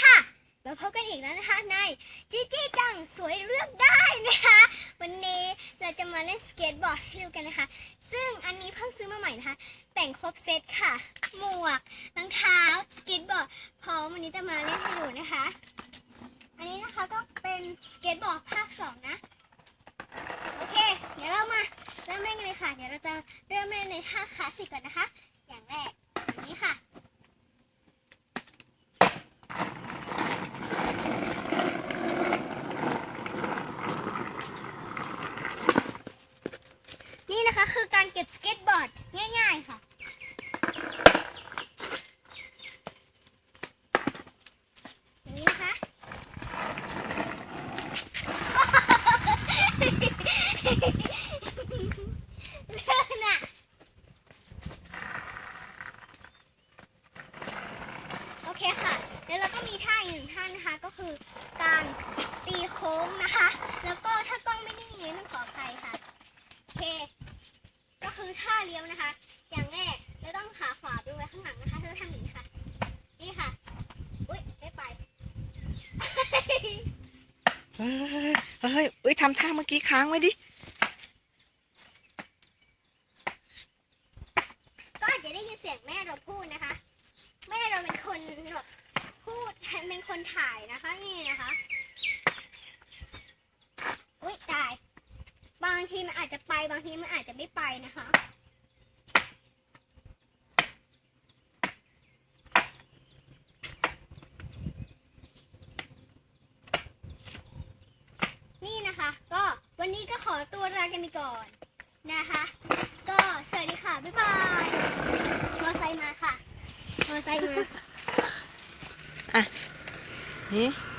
ค่ะมาพบกันอีกแล้วนะคะในจีจี้จังสวยเลือกได้นะคะ วันนี้เราจะมาเล่นสเก็ตบอร์ดให้ดูกันนะคะ ซึ่งอันนี้เพิ่งซื้อมาใหม่นะคะ แต่งครบเซตค่ะ หมวกรองเท้าสเก็ตบอร์ดพร้อมวันนี้จะมาเล่นให้ดูนะคะ อันนี้นะคะก็เป็นสเก็ตบอร์ดภาคสองนะโอเค เดี๋ยวเรามาเริ่มเล่นกันเลยค่ะ เดี๋ยวเราจะเริ่มเล่นในท่าคลาสสิกก่อนนะคะ อย่างแรกอย่างนี้ค่ะ นี่นะคะคือการเก็บสเก็ตบอร์ดง่ายๆค่ะ อย่างนี้นะคะ เลื่อนอะโอเคค่ะ แล้วเราก็มีท่าอีกหนึ่งท่านะคะ ก็คือการตีโค้งนะคะ แล้วก็ถ้ากล้องไม่นิ่งเลยต้องขออภัยค่ะ โอเค ก็ คือท่าเลี้ยวนะคะ อย่างแรกเราต้องขาขวาไปไว้ข้างหลังนะคะเราทำอย่างนี้ค่ะ นี่ค่ะ อุ้ยไม่ไปเฮ้ยเฮ้ยเอ้ยทำท่าเมื่อกี้ค้างไว้ดิก็อาจจะได้ยินเสียงแม่เราพูดนะคะ แม่เราเป็นคนแบบพูดเป็นคนถ่ายนะคะนี่นะคะ อุ้ยตาย บางทีมันอาจจะไปบางทีมันอาจจะไม่ไปนะคะ นี่นะคะก็วันนี้ก็ขอตัวลากันไปก่อนนะคะ ก็สวัสดีค่ะ บ๊ายบายมอไซค์มาค่ะมอไซค์มานี่